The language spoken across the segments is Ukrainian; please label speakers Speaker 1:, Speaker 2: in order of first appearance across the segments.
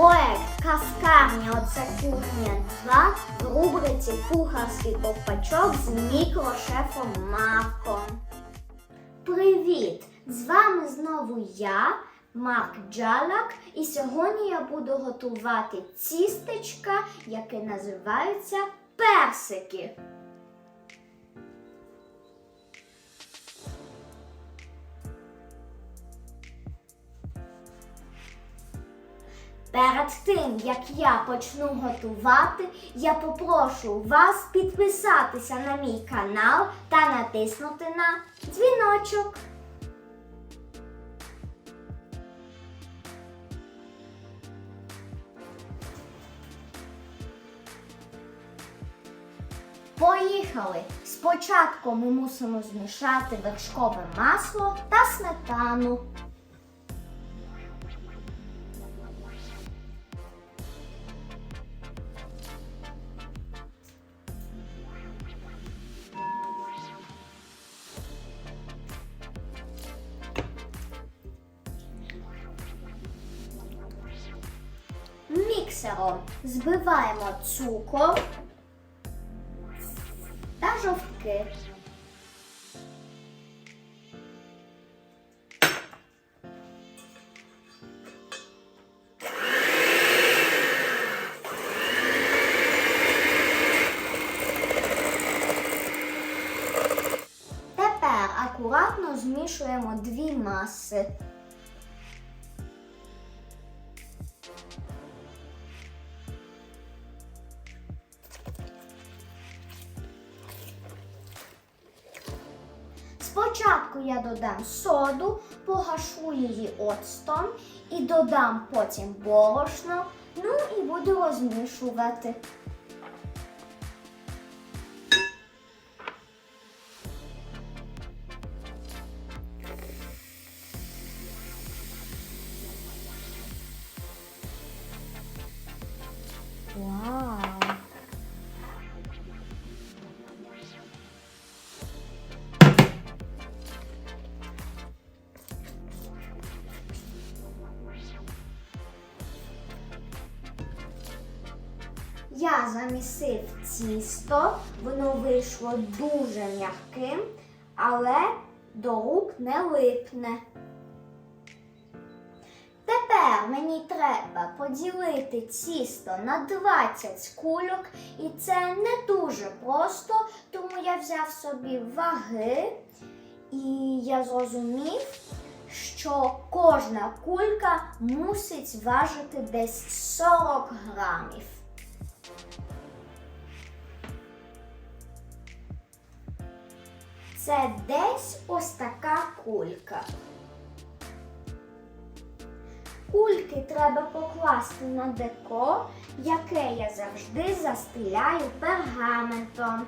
Speaker 1: Проект Каскарня Оце кухня 2 в рубриці Кухарський ковпачок з мікрошефом Марком. Привіт! З вами знову я, Марк Джалак, і сьогодні я буду готувати цістечка, яке називаються персики. Перед тим, як я почну готувати, я попрошу вас підписатися на мій канал та натиснути на дзвіночок. Поїхали! Спочатку ми мусимо змішати вершкове масло та сметану. Міксером збиваємо цукор та жовтки. Акуратно змішуємо дві маси. Спочатку я додам соду, погашу її оцтом і додам потім борошно, ну і буду розмішувати. Вау! Я замісив тісто, воно вийшло дуже м'яким, але до рук не липне. Тепер мені треба поділити тісто на 20 кульок, і це не дуже просто, тому я взяв собі ваги, і я зрозумів, що кожна кулька мусить важити десь 40 грамів. Це десь ось така кулька. Кульки треба покласти на деко, яке я завжди застеляю пергаментом.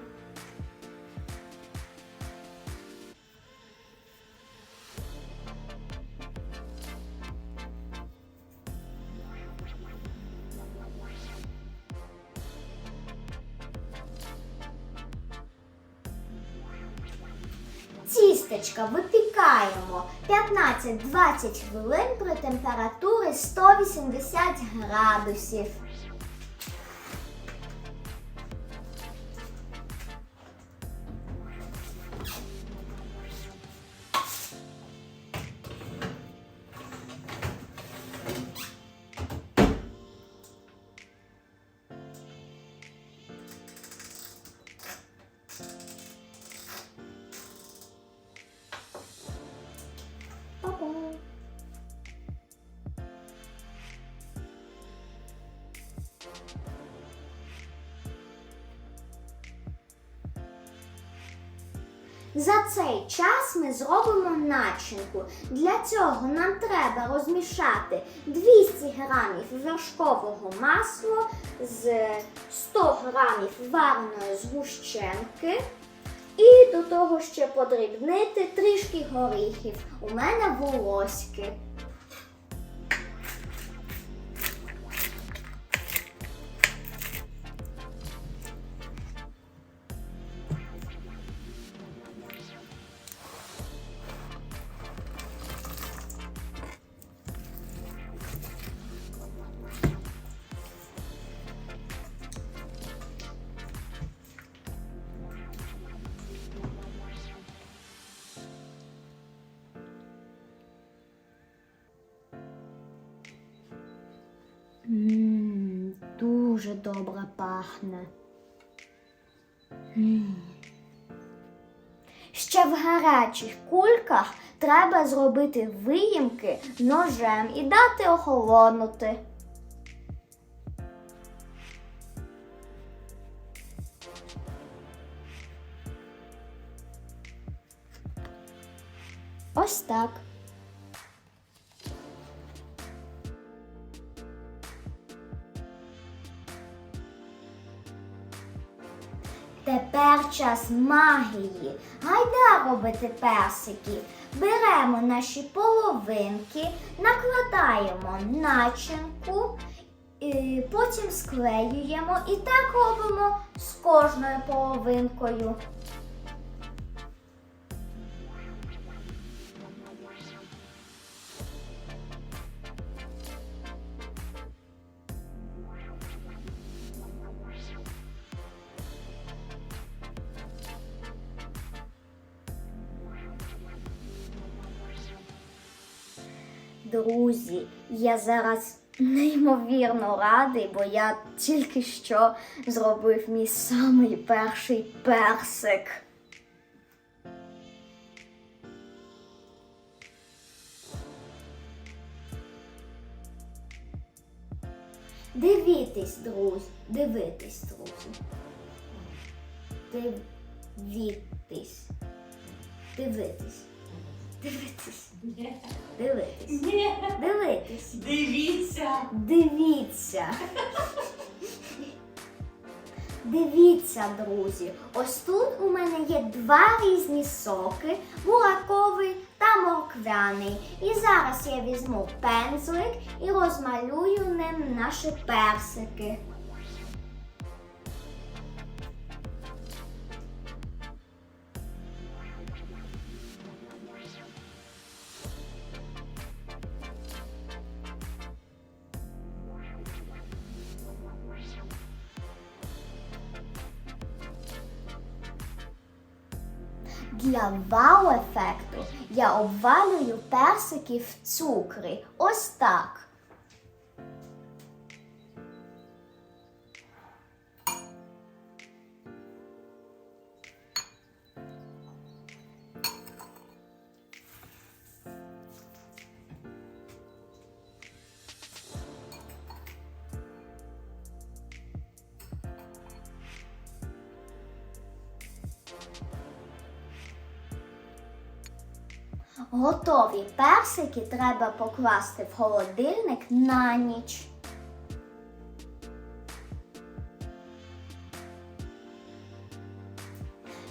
Speaker 1: Тістечка випікаємо 15-20 хвилин при температурі 180 градусів. За цей час ми зробимо начинку. Для цього нам треба розмішати 200 грамів вершкового масла з 100 грамів вареної згущенки. І до того ще подрібнити трішки горіхів. У мене волоськи. Дуже добре пахне. Ще в гарячих кульках треба зробити виїмки ножем і дати охолонути. Ось так. Тепер час магії. Гайда робити персики. Беремо наші половинки, накладаємо начинку, потім склеюємо і так робимо з кожною половинкою. Друзі, я зараз неймовірно радий, бо я тільки що зробив мій самий перший персик. Дивітесь, друзі, дивитесь, друзі. Дивітесь. Дивитись. Дивитись. Дивитись.
Speaker 2: Ні,
Speaker 1: Дивитись.
Speaker 2: дивіться.
Speaker 1: Дивіться. Дивіться, друзі. Ось тут у мене є два різні соки, бураковий та морквяний. І зараз я візьму пензлик і розмалюю ним наші персики. Для вау-ефекту я обвалюю персики в цукрі. Ось так. Готові персики треба покласти в холодильник на ніч.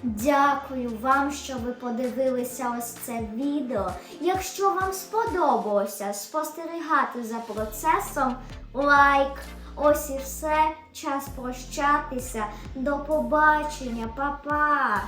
Speaker 1: Дякую вам, що ви подивилися ось це відео. Якщо вам сподобалося спостерігати за процесом, лайк. Ось і все. Час прощатися. До побачення, Па-па!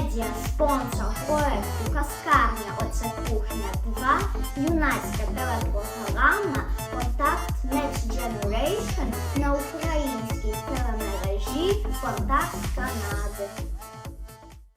Speaker 1: Медіа, спонсор проекту Каскарня Оце кухня 2, юнацька телепрограма Контакт Next Generation на українській телемережі Контакт Канади.